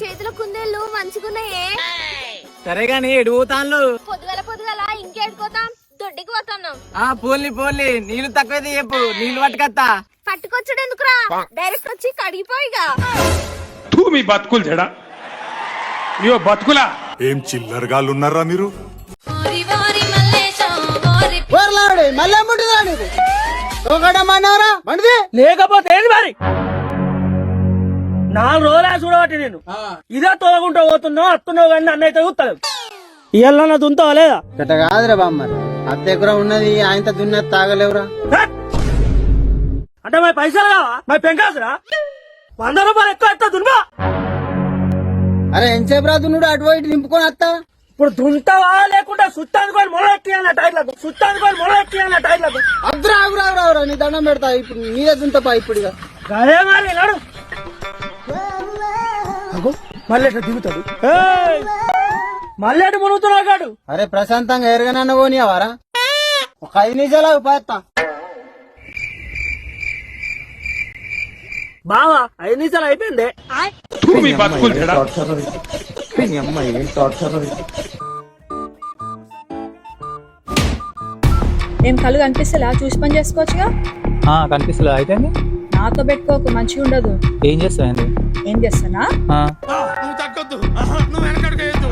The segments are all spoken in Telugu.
చేతిలో కుందేళ్ళు మంచిగున్నాయే సరే గాని ఎడు పోతాన్లు? పొద్దుగల పొద్దుగల ఇంకేడుకోతాం దొడ్డికి పోతున్నాం ఆ పోన్లి పోన్లి. నీళ్ళు తక్కువైతే చెప్పు. నీళ్ళు పట్టుకత్తా పట్టుకొచ్చాడు ఎందుకురా డైరెక్ట్ వచ్చి కడిగిపోయిగా తూ మీ బతుకులు చెడా ఇయో బతుకులా. ఏం చిల్లరగాళ్ళు ఉన్నారా మీరు మళ్ళీ ముట్టుదా నీకు ఒకటమ్మన్నారా మండిది లేకపోతే ఏంది మరి? నాలుగు రోజులే చూడబట్టి నేను. ఇదే తోగుంటూ పోతున్నావు అత్తున్నావు కానీ నన్ను అయితే చూస్తాడు ఇయ్యాలన్నా దుంతావా లేదా? గట్ట కాదురా బామ్మ. అత్త ఎక్కడ ఉన్నది ఆయనతో దున్నది తాగలేవురా! అంటే మరి పైసలు కావా? మరి పెంకాసురా? వంద రూపాయలు ఎక్కువ ఎత్తా దున్మా అరే ఎంతసేపు రా దున్నుడు? అటు ఇటు దింపుకొని వస్తా ఇప్పుడు దుంతావా లేకుంటే సుత్తానికి కొని మొల ఎక్కియాల టైర్లకు సుత్తానికి కొని మొల ఎక్కియాల టైర్లకు ఆగురా నీ దండం పెడతా. ఇప్పుడు నీదే దుంతపా ఇప్పుడు ఇక అదే మరి మళ్ళీ ఎట్లా దిగుతాడు. ఏయ్! మళ్ళీ మునుగుతున్నావు కాడు. అరే ప్రశాంతంగా ఎరగనన్న పోనీయవారా? ఒక ఐదు నిమిషాలు పోతా బావా ఐదు నిమిషాలు అయిపోయింది. ఏం కళ్ళు కనిపిస్తలా చూసి పని చేసుకోవచ్చుగా? కనిపిస్తుంది అయితే నాతో పెట్టుకోకు మంచిగా ఉండదు ఏం చేస్తాయండి ఏం చేస్తానా నువ్వు తగ్గొద్దు. నువ్వు వెనకడుగు వేయొద్దు.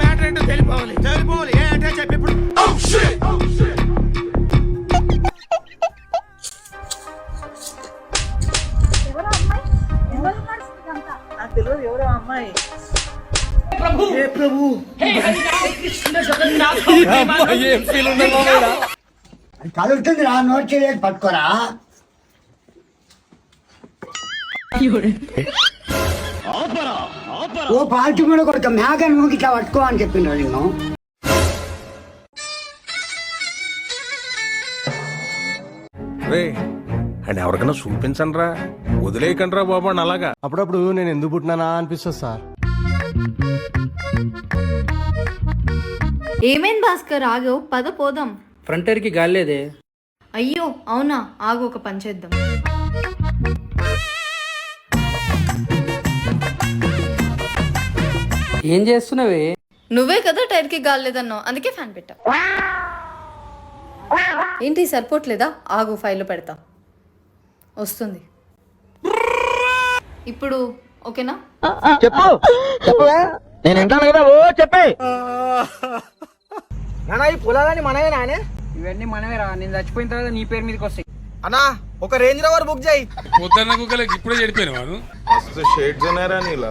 మ్యాటర్ ఏంటో తెలిపోవాలి. తెలిపోవాలి. ఏ అంటే చెప్పి ఇప్పుడు. కలుగుతుంది రా నోట్ చేయలేదు పట్టుకోరా. ఓ పాల్చి కూడా కొడుక మేకని మూకి ఇట్లా పట్టుకో అని చెప్పిండ్రు నేను రే అండ్ ఎవరికైనా చూపించండి రా వదిలేయకండి రా బాబు అని అలాగా. అప్పుడప్పుడు నేను ఎందుకు పుట్టినానా అనిపిస్తుంది సార్. ఏమైంది భాస్కర్? ఆగు పద పోదాం. ఫ్రంటర్కి గాలేదే అయ్యో అవునా? ఆగు ఒక పని చేద్దాం. ఏం చేస్తున్నావే? నువ్వే కదా టైర్కి గాలేదన్నావు అందుకే ఫ్యాన్ పెట్టా. ఏంటి సరిపోవట్లేదా? ఆగు ఫైల్ పెడతా. వస్తుంది. ఇప్పుడు ఓకేనా? చెప్పు. చెప్పవే. నేను వింటాను కదా ఓ చెప్పే. నానా ఈ పొలాలని మనమే నానే? ఇవన్నీ మనమే రా నేను చచ్చిపోయిన తర్వాత నీ పేరు మీదకి వస్తాయి. అన్నా ఒక రేంజ్ రోవర్ బుక్ చేయి. పొద్దున్న కుక్కలకి ఇప్పుడే చెడిపోయిన వాడు షేడ్స్ ఉన్నారా నీలా.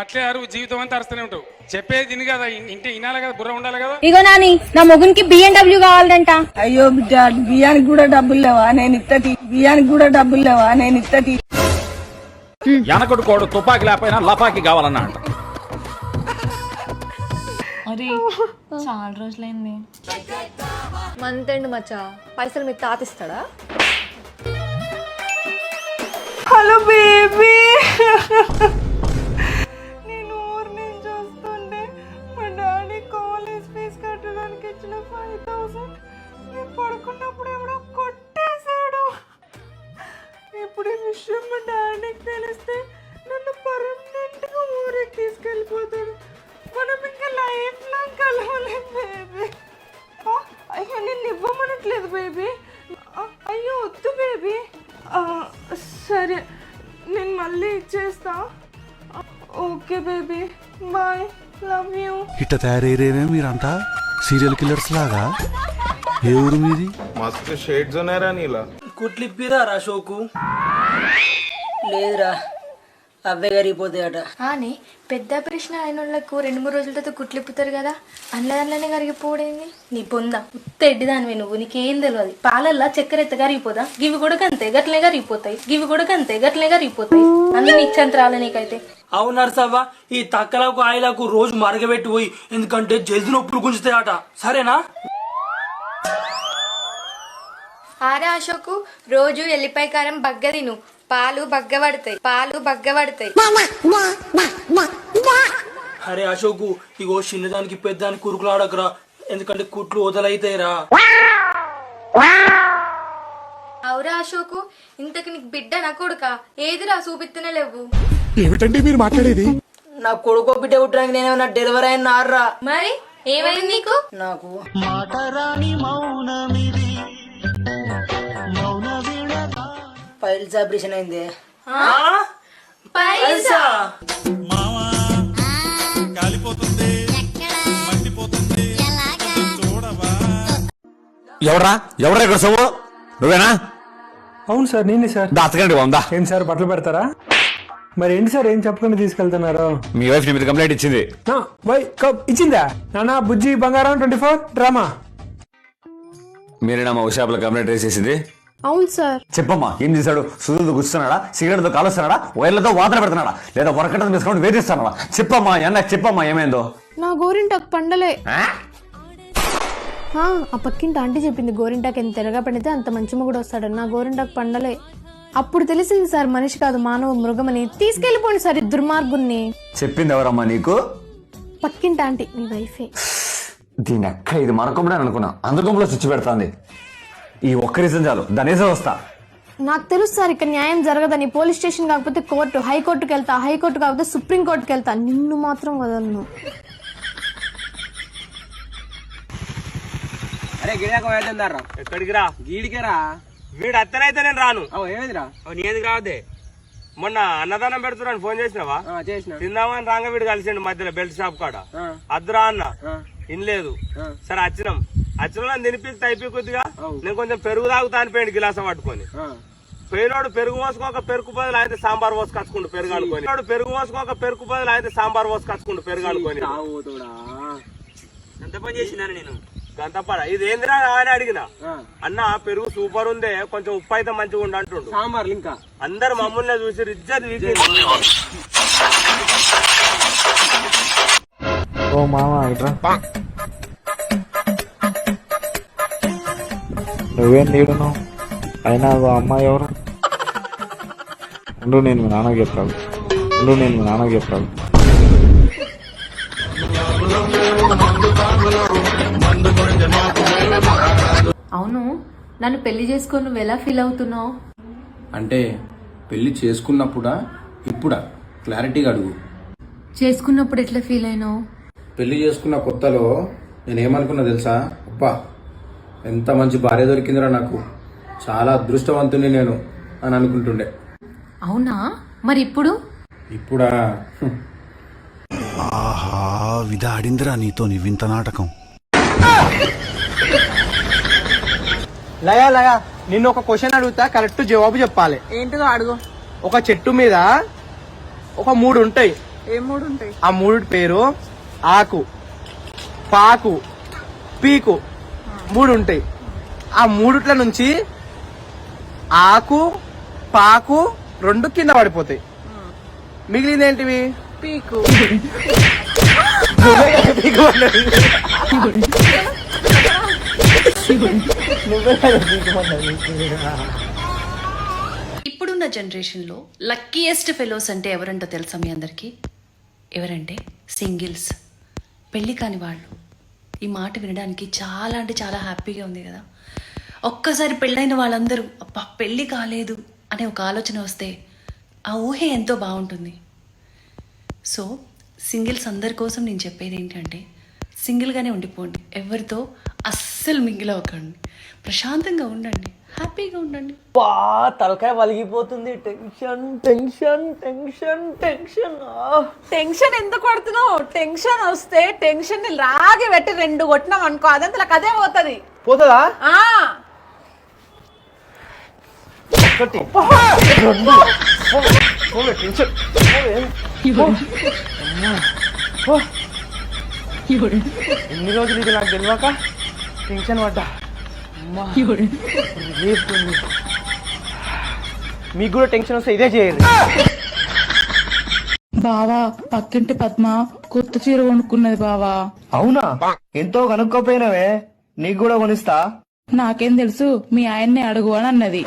అట్లే అరువు జీవితం అంతా అరుస్తూనే ఉంటావు. చెప్పేది తిని కదా ఇంటి వినాలి కదా బుర్ర ఉండాలి కదా? ఇగో నాని నా మొగునికి బిఎండబ్ల్యూ కావాలంట. అయ్యో బిడ్డ బియ్యానికి కూడా డబ్బులు లేవా? నేను ఇత్తటి. బియ్యానికి కూడా డబ్బులు లేవా? నేను ఇత్తటి. వెనకడు కోడు తుపాకి లేకపోయినా లపాకి కావాలన్నా అంట. అరే చాలా రోజులైంది. మంత్ ఎండ్ మచ్చా? పైసలు మీకు తాతిస్తాడా Ha ha ha! Okay baby boy love you ఇట్ట తయారయ్యేమే మీరంతా? సీరియల్ కిల్లర్స్ లాగా? ఏ ఊరు మీది? మస్తు షేడ్స్ ఉన్నారా నీలా. కుట్లిప్పిరా రా షోకు లేదురా. అవే కరిగిపోతాయట అని పెద్ద ప్రశ్న అయిన వాళ్ళకు రెండు మూడు రోజుల తర్వాత కుట్లిప్పుతారు కదా అందులో దాంట్లోనే కరిగిపోవడేంది నీ పొంద ఉత్త ఎడ్డిదానివే నువ్వు నీకేం తెలియదు పాలల్లా చక్కెర ఎత్త కరిగిపోదా? గివి కూడా అంతే గట్లనే కరిగిపోతాయి. గివి కూడా అంతే గట్లనే కరిగిపోతాయి. అన్ని ఇచ్చంత రాలే నీకైతే. అవును నర్సవ్వ ఈ తక్కలకు ఆయిలకు రోజు మరగబెట్టి పోయి ఎందుకంటే జల్ది నొప్పులు గుంజుతాయట. సరేనా? ఆరే అశోకు రోజు ఎల్లిపాయ కారం బగ్గ తిను. పాలు బగ్గబడతాయి పాలు బగ్గబడతాయి. అరే అశోకు ఇగో చిన్నదానికి పెద్దానికి కురుకులాడకరా ఎందుకంటే కుట్లు వదలైతాయిరా. అవురా అశోకు ఇంతకి నీకు బిడ్డ నా కొడుక? ఏదిరా చూపిస్తూనే లేవు? ఏమిటండి మీరు మాట్లాడేది? నా కొడుకు బిడ్డ పుట్టడానికి నేనేమన్నా డెలివరీ అయిన నారా మరి ఏమైంది నీకు? నాకు ఫైల్స్ ఆపరేషన్ అయింది. పైసా ఎవరా ఎవరా ఇక్కడ సొమ్ము నువ్వేనా? అవును సార్ నేనే సార్. దాచకండి వందా. ఏంటి సార్ బట్టలు పెడతారా? మరి ఏంటి సార్ ఏం చెప్పకుండా తీసుకెళ్తున్నారు? మీ వైఫ్ మీద కంప్లైంట్ ఇచ్చింది. నా వై కప్ ఇచ్చిందా? నానా బుజ్జి బంగారం ట్వంటీ ఫోర్ డ్రామా? మీరేనా మా షాప్లో కంప్లైంట్ రేస్ చేసింది? అవును సార్. చెప్పమ్మా ఏం చేశాడు? సుధులతో గుస్తున్నాడా సిగరెట్తో కాలుస్తున్నాడా? వైర్లతో వాతన పెడుతున్నాడా? లేదా వరకట్ట తీసుకొని వేధిస్తున్నాడా? చెప్పమ్మా ఎన్న చెప్పమ్మా ఏమైందో? నా గోరింటాకు పండలే. ఆ? ఆ పక్కింటి ఆంటీ చెప్పింది గోరింటాకు ఎంత తెరగా పండితే అంత మంచి మొగుడు వస్తాడని నా గోరింటాకు పండలే. అప్పుడు తెలిసింది సార్ మనిషి కాదు మానవ మృగమని. తీసుకెళ్ళిపోండి సార్ ఈ దుర్మార్గుణ్ణి. చెప్పింది ఎవరమ్మా నీకు? పక్కింటి ఆంటీ మీ వైఫే. దీని అక్క ఇది మరొకముడే అనుకున్నా. అందుకంలో స్విచ్ పెడుతుంది. ఈ ఒక్క రీజన్ చాలు. దానేసే వస్తా. నాకు తెలుసు సార్ ఇక్కడ న్యాయం జరగదని. పోలీస్ స్టేషన్ కాకపోతే కోర్టు హైకోర్టుకి వెళ్తా హైకోర్టు కాకపోతే సుప్రీం కోర్టుకి వెళ్తా. నిన్ను మాత్రం వదలను. అరే గిడాక వేద్దాం ఎక్కడికి రా గీడికే రా. వీడు అత్తనైతే నేను రాను. ఓ ఏమైందిరా? నీ ఎందుకు రావద్దే మొన్న అన్నదానం పెడుతున్నాను ఫోన్ చేసినావా? ఆ, చేసిన. తిందామని రాంగ వీడు కలిసిండు మధ్యలో బెల్ట్ షాప్ కాడ. అద్దురా అన్న. ఇనలేదు. సరే వచ్చినాం వచ్చిన తినిపిస్తే అయిపోయి కొద్దిగా. నేను కొంచెం పెరుగు తాగుతా అని పోయిండు గిలాస పట్టుకొని. ఆ. పోయినోడు పెరుగు పోసుకోక పెరుగు బదులు అయితే సాంబార్ పోసుకొచ్చుకుండు పెరుగు అనుకొని పెరుగు పోసుకోక పెరుగు బదులు అయితే సాంబార్ పోసుకొచ్చుకుండు పెరుగు అనుకొని ఎంత పని చేసిందని నేను? గంతపడ. ఇది ఏందిరా అని అడిగిన. ఆ. అన్న పెరుగు సూపర్ ఉందే కొంచెం ఉప్పు అయితే మంచిగా ఉండు అంటుండు. సాంబార్లు ఇంకా అందరు మమ్మల్ని చూసి ఇజ్జత్ వీకి. ఓ మామ ఇట్రా నువ్వేం నీడును అయినా ఓ అమ్మాయి ఎవరు? ఉండు నేను మీ నాన్నకి చెప్తాను. ఉండు నేను మీ నాన్నకి చెప్తాను. అవును నన్ను పెళ్ళి చేసుకొని నువ్వు ఎలా ఫీల్ అవుతున్నావు? అంటే పెళ్ళి చేసుకున్నప్పుడా ఇప్పుడా? క్లారిటీగా అడుగు. చేసుకున్నప్పుడు ఎట్లా ఫీల్ అయినావు? పెళ్ళి చేసుకున్న కొత్తలో నేనేమనుకున్నా తెలుసా? అప్పా ఎంత మంచి భార్య దొరికిందిరా నాకు. చాలా అదృష్టవంతుని నేను అని అనుకుంటుండే. అవునా? మరి ఇప్పుడు? ఇప్పుడా. ఆహా విధాడిందిరా నీతో నీ వింత నాటకం. లయా లయా నిన్ను ఒక క్వశ్చన్ అడుగుతా కరెక్ట్ జవాబు చెప్పాలి. ఏంటిదో అడుగు. ఒక చెట్టు మీద ఒక మూడు ఉంటాయి. ఏ మూడు ఉంటాయి? ఆ మూడు పేరు ఆకు పాకు పీకు. మూడు ఉంటాయి ఆ మూడుట్ల నుంచి ఆకు పాకు రెండు కింద పడిపోతాయి. మిగిలింది ఏంటివి పీకు. అన్నది. ఇప్పుడున్న జనరేషన్లో లక్కీయెస్ట్ ఫెలోస్ అంటే ఎవరంటో తెలుసా మీ అందరికీ? ఎవరంటే సింగిల్స్. పెళ్ళి కాని వాళ్ళు. ఈ మాట వినడానికి చాలా అంటే చాలా హ్యాపీగా ఉంది కదా. ఒక్కసారి పెళ్ళైన వాళ్ళందరూ అబ్బా పెళ్ళి కాలేదు అనే ఒక ఆలోచన వస్తే ఆ ఊహే ఎంతో బాగుంటుంది. సో సింగిల్స్ అందరి కోసం నేను చెప్పేది ఏంటంటే సింగిల్గానే ఉండిపోండి. ఎవరితో అస్సలు మింగిల్ అవ్వకండి. ప్రశాంతంగా ఉండండి. హ్యాపీగా ఉండండి. బా తలకాయ వలిగిపోతుంది. Tension tension tension tension. Tension ఎందుకు పడుతున్నావు? టెన్షన్ వస్తే టెన్షన్ని లాగి పెట్టి రెండు కొట్టినాం అనుకో అదంతా అదే పోతది. పోతుందా? ఒకటి రెండు. టెన్షన్. ఎన్ని రోజులు ఇది నాకు తెలియక టెన్షన్ పడ్డా. మీకు కూడా టెన్షన్ వస్తే ఇదే చేయండి. బావా పక్కింటి పద్మ కొత్త చీర కొనుక్కున్నది బావా. అవునా? ఎంతో కనుక్కోపోయినవే. నీకు కూడా కొనిస్తా. నాకేం తెలుసు మీ ఆయన్నే అడుగు అని అన్నది.